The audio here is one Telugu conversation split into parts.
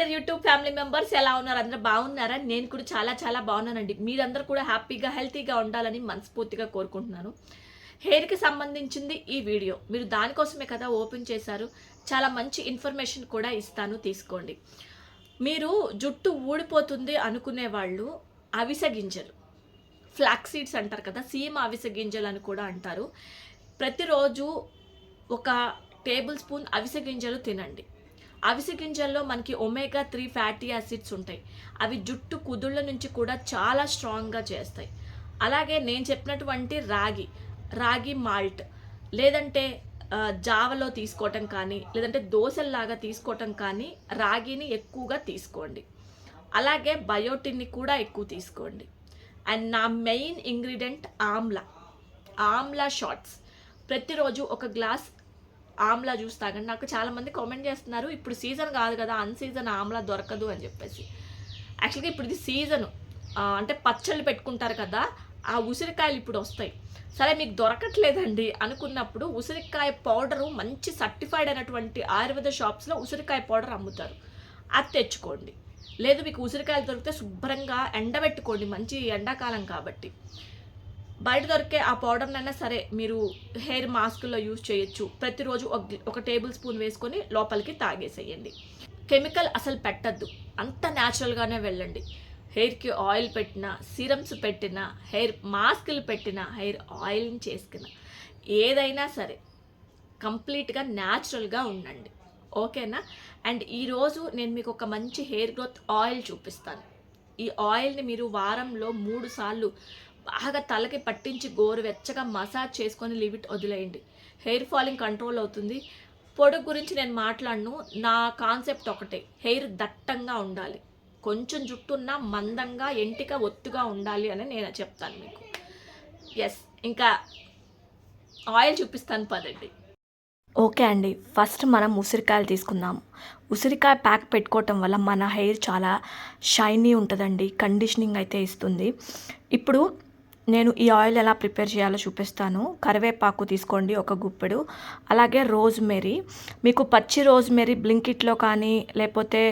స్పైడర్ యూట్యూబ్ ఫ్యామిలీ మెంబర్స్ ఎలా ఉన్నారు? అందరూ బాగున్నారా? నేను కూడా చాలా చాలా బాగున్నానండి. మీరందరూ కూడా హ్యాపీగా హెల్తీగా ఉండాలని మనస్ఫూర్తిగా కోరుకుంటున్నాను. హెయిర్కి సంబంధించింది ఈ వీడియో. మీరు దానికోసమే కదా ఓపెన్ చేశారు. చాలా మంచి ఇన్ఫర్మేషన్ కూడా ఇస్తాను తీసుకోండి. మీరు జుట్టు ఊడిపోతుంది అనుకునే వాళ్ళు అవిసె గింజలు. ఫ్లాక్ సీడ్స్ అంటారు కదా సీమ అవిసె గింజలు అని కూడా అంటారు. ప్రతిరోజు ఒక టేబుల్ స్పూన్ అవిసె గింజలు తినండి. అవిసె గింజల్లో మనకి ఒమేగా త్రీ ఫ్యాటీ యాసిడ్స్ ఉంటాయి. అవి జుట్టు కుదుళ్ళ నుంచి కూడా చాలా స్ట్రాంగ్గా చేస్తాయి. అలాగే నేను చెప్పినటువంటి రాగి రాగి మాల్ట్ లేదంటే జావలో తీసుకోవటం కానీ లేదంటే దోశల్లాగా తీసుకోవటం కానీ రాగిని ఎక్కువగా తీసుకోండి. అలాగే బయోటిన్ని కూడా ఎక్కువ తీసుకోండి. అండ్ నా main ingredient amla amla shots ప్రతిరోజు ఒక గ్లాస్ ఆమ్లా జ్యూస్ తాగండి నాకు చాలామంది కామెంట్ చేస్తున్నారు ఇప్పుడు సీజన్ కాదు కదా అన్ సీజన్ ఆమ్లా దొరకదు అని చెప్పేసి. యాక్చువల్గా ఇప్పుడు ఇది సీజను అంటే పచ్చళ్ళు పెట్టుకుంటారు కదా ఆ ఉసిరికాయలు ఇప్పుడు వస్తాయి. సరే మీకు దొరకట్లేదండి అనుకున్నప్పుడు ఉసిరికాయ పౌడరు మంచి సర్టిఫైడ్ అయినటువంటి ఆయుర్వేద షాప్స్లో ఉసిరికాయ పౌడర్ అమ్ముతారు. అది తెచ్చుకోండి. లేదు మీకు ఉసిరికాయలు దొరికితే శుభ్రంగా ఎండబెట్టుకోండి మంచి ఎండాకాలం కాబట్టి. బయట దొరికే ఆ పౌడర్నైనా సరే మీరు హెయిర్ మాస్క్లో యూజ్ చేయొచ్చు. ప్రతిరోజు ఒక టేబుల్ స్పూన్ వేసుకొని లోపలికి తాగేసేయండి. కెమికల్ అసలు పెట్టద్దు. అంత న్యాచురల్గానే వెళ్ళండి. హెయిర్కి ఆయిల్ పెట్టిన సిరమ్స్ పెట్టిన హెయిర్ మాస్కులు పెట్టిన హెయిర్ ఆయిల్ని చేసుకున్న ఏదైనా సరే కంప్లీట్గా న్యాచురల్గా ఉండండి. ఓకేనా? అండ్ ఈరోజు నేను మీకు ఒక మంచి హెయిర్ గ్రోత్ ఆయిల్ చూపిస్తాను. ఈ ఆయిల్ని మీరు వారంలో మూడు సార్లు బాగా తలకి పట్టించి గోరువెచ్చగా మసాజ్ చేసుకొని లిమిట్ వదిలేయండి. హెయిర్ ఫాలింగ్ కంట్రోల్ అవుతుంది. పొడుగు గురించి నేను మాట్లాడను. నా కాన్సెప్ట్ ఒకటే. హెయిర్ దట్టంగా ఉండాలి. కొంచెం జుట్టున్నా మందంగా ఎంటిక ఒత్తుగా ఉండాలి అని నేను చెప్తాను మీకు. ఎస్ ఇంకా ఆయిల్ చూపిస్తాను పదండి. ఓకే అండి. ఫస్ట్ మనం ఉసిరికాయలు తీసుకుందాం. ఉసిరికాయ ప్యాక్ పెట్టుకోవటం వల్ల మన హెయిర్ చాలా షైనీ ఉంటుందండి. కండిషనింగ్ అయితే ఇస్తుంది. ఇప్పుడు నేను ఈ ఆయిల్ ఎలా ప్రిపేర్ చేయాలో చూపిస్తాను. కరివేపాకు తీసుకోండి ఒక గుప్పెడు. అలాగే రోజ్మెరీ. మీకు పచ్చి రోజ్మెరీ బ్లింకిట్లో కానీ లేకపోతే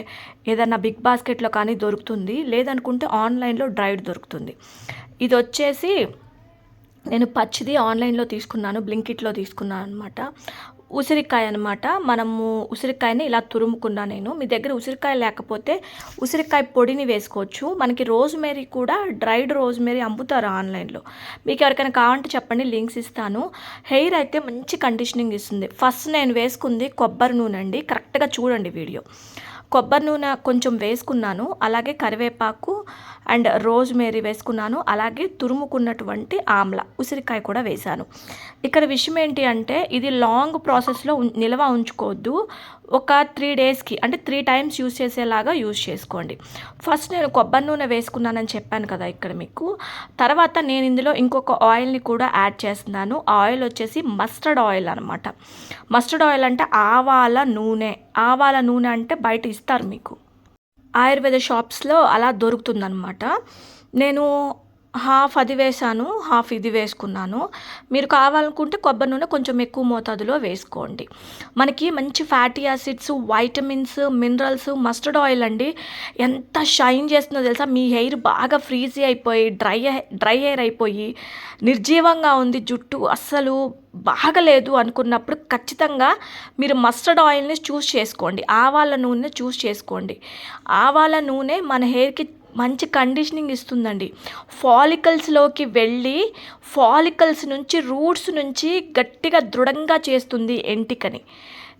ఏదైనా బిగ్ బాస్కెట్లో కానీ దొరుకుతుంది. లేదనుకుంటే ఆన్లైన్లో డ్రైడ్ దొరుకుతుంది. ఇది వచ్చేసి నేను పచ్చిది ఆన్లైన్లో తీసుకున్నాను బ్లింకిట్లో తీసుకున్నాను అనమాట ఉసిరికాయ అనమాట మనము ఉసిరికాయని ఇలా తురుముకున్నా నేను. మీ దగ్గర ఉసిరికాయ లేకపోతే ఉసిరికాయ పొడిని వేసుకోవచ్చు. మనకి రోజ్మేరీ కూడా డ్రైడ్ రోజ్మేరీ అమ్ముతారు ఆన్లైన్లో. మీకు ఎవరికైనా కావాలంటే చెప్పండి లింక్స్ ఇస్తాను. హెయిర్ అయితే మంచి కండిషనింగ్ ఇస్తుంది. ఫస్ట్ నేను వేసుకుంది కొబ్బరి నూనె అండి. కరెక్ట్గా చూడండి వీడియో. కొబ్బరి నూనె కొంచెం వేసుకున్నాను. అలాగే కరివేపాకు అండ్ రోజ్మేరీ వేసుకున్నాను. అలాగే తురుముకున్నటువంటి ఆమ్ల ఉసిరికాయ కూడా వేశాను. ఇక్కడ విషయం ఏంటి అంటే ఇది లాంగ్ ప్రాసెస్లో నిల్వ ఉంచుకోవద్దు. ఒక త్రీ డేస్కి అంటే త్రీ టైమ్స్ యూస్ చేసేలాగా యూస్ చేసుకోండి. ఫస్ట్ నేను కొబ్బరి నూనె వేసుకున్నానని చెప్పాను కదా ఇక్కడ మీకు. తర్వాత నేను ఇందులో ఇంకొక ఆయిల్ని కూడా యాడ్ చేస్తున్నాను. ఆ ఆయిల్ వచ్చేసి మస్టర్డ్ ఆయిల్ అనమాట మస్టర్డ్ ఆయిల్ అంటే ఆవాల నూనె. ఆవాల నూనె అంటే బయట ఇస్తారు మీకు. ఆయుర్వేద షాప్స్లో అలా దొరుకుతుందనమాట నేను హాఫ్ అది వేసాను హాఫ్ ఇది వేసుకున్నాను. మీరు కావాలనుకుంటే కొబ్బరి నూనె కొంచెం ఎక్కువ మోతాదులో వేసుకోండి. మనకి మంచి fatty acids vitamins minerals mustard oil అండి. ఎంత షైన్ చేస్తుందో తెలుసా? మీ హెయిర్ బాగా ఫ్రీజీ అయిపోయి డ్రై డ్రై హెయిర్ అయిపోయి నిర్జీవంగా ఉంది. జుట్టు అస్సలు బాగలేదు అనుకున్నప్పుడు ఖచ్చితంగా మీరు మస్టర్డ్ ఆయిల్ని చూస్ చేసుకోండి. ఆవాల నూనె చూస్ చేసుకోండి. ఆవాల నూనె మన హెయిర్కి మంచి కండిషనింగ్ ఇస్తుందండి. ఫాలికల్స్లోకి వెళ్ళి ఫాలికల్స్ నుంచి రూట్స్ నుంచి గట్టిగా దృఢంగా చేస్తుంది ఎంటికని.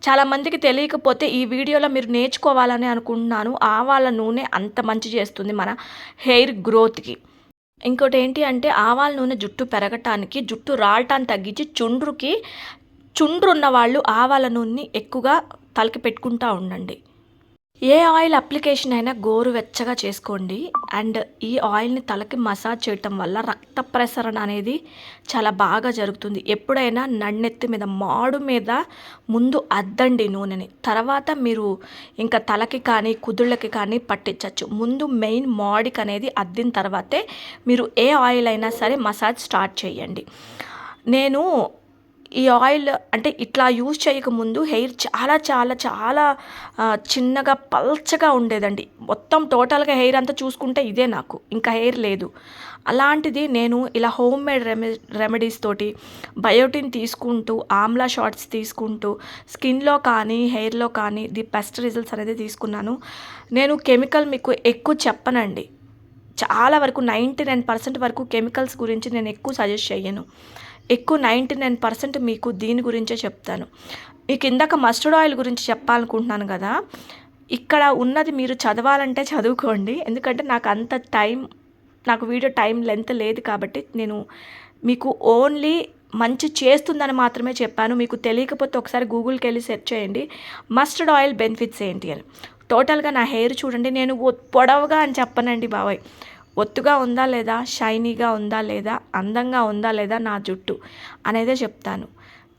చాలామందికి తెలియకపోతే ఈ వీడియోలో మీరు నేర్చుకోవాలని అనుకుంటున్నాను. ఆవాల నూనె అంత మంచి చేస్తుంది మన హెయిర్ గ్రోత్కి. ఇంకోటి ఏంటి అంటే ఆవాల నూనె జుట్టు పెరగటానికి జుట్టు రాలటాన్ని తగ్గించి చుండ్రుకి చుండ్రు ఉన్న వాళ్ళు ఆవాల నూనెని ఎక్కువగా తలకి పెట్టుకుంటూ ఉండండి. ఏ ఆయిల్ అప్లికేషన్ అయినా గోరువెచ్చగా చేసుకోండి. అండ్ ఈ ఆయిల్ని తలకి మసాజ్ చేయటం వల్ల రక్త ప్రసరణ అనేది చాలా బాగా జరుగుతుంది. ఎప్పుడైనా నన్నెత్తి మీద మాడు మీద ముందు అద్దండి నూనెని. తర్వాత మీరు ఇంకా తలకి కానీ కుదుళ్ళకి కానీ పట్టించవచ్చు ముందు మెయిన్ మాడికి అనేది అద్దిన తర్వాతే మీరు ఏ ఆయిల్ అయినా సరే మసాజ్ స్టార్ట్ చేయండి. నేను ఈ ఆయిల్ అంటే ఇట్లా యూజ్ చేయకముందు హెయిర్ చాలా చాలా చాలా చిన్నగా పల్చగా ఉండేదండి. మొత్తం టోటల్గా హెయిర్ అంతా చూసుకుంటే ఇదే నాకు. ఇంకా హెయిర్ లేదు. అలాంటిది నేను ఇలా హోమ్ మేడ్ రెమె రెమెడీస్ తోటి బయోటిన్ తీసుకుంటూ ఆమ్లా షార్ట్స్ తీసుకుంటూ స్కిన్లో కానీ హెయిర్లో కానీ ది బెస్ట్ రిజల్ట్స్ అనేది తీసుకున్నాను. నేను కెమికల్ మీకు ఎక్కువ చెప్పనండి. చాలా వరకు నైంటీ నైన్ పర్సెంట్ వరకు కెమికల్స్ గురించి నేను ఎక్కువ సజెస్ట్ చేయను ఎక్కువ నైంటీ నైన్ పర్సెంట్ మీకు దీని గురించే చెప్తాను. మీకు ఇందాక మస్టర్డ్ ఆయిల్ గురించి చెప్పాలనుకుంటున్నాను కదా ఇక్కడ ఉన్నది మీరు చదవాలంటే చదువుకోండి. ఎందుకంటే నాకు అంత టైం నాకు వీడియో టైం లెంత్ లేదు కాబట్టి నేను మీకు ఓన్లీ మంచి చేస్తుందని మాత్రమే చెప్పాను. మీకు తెలియకపోతే ఒకసారి గూగుల్కి వెళ్ళి సెర్చ్ చేయండి. మస్టర్డ్ ఆయిల్ బెనిఫిట్స్ ఏంటి అని. టోటల్గా నా హెయిర్ చూడండి నేను పొడవుగా అని చెప్పనండి బాబాయ్. ఒత్తుగా ఉందా లేదా? షైనీగా ఉందా లేదా? అందంగా ఉందా లేదా నా జుట్టు? అనేదే చెప్తాను.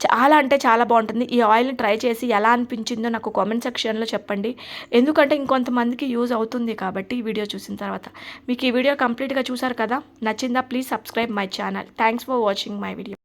చాలా అంటే చాలా బాగుంటుంది. ఈ ఆయిల్ని ట్రై చేసి ఎలా అనిపించిందో నాకు కామెంట్ సెక్షన్లో చెప్పండి. ఎందుకంటే ఇంకొంతమందికి యూజ్ అవుతుంది కాబట్టి ఈ వీడియో చూసిన తర్వాత. మీకు ఈ వీడియో కంప్లీట్గా చూసారు కదా? నచ్చిందా? Please subscribe my channel. Thanks for watching my video.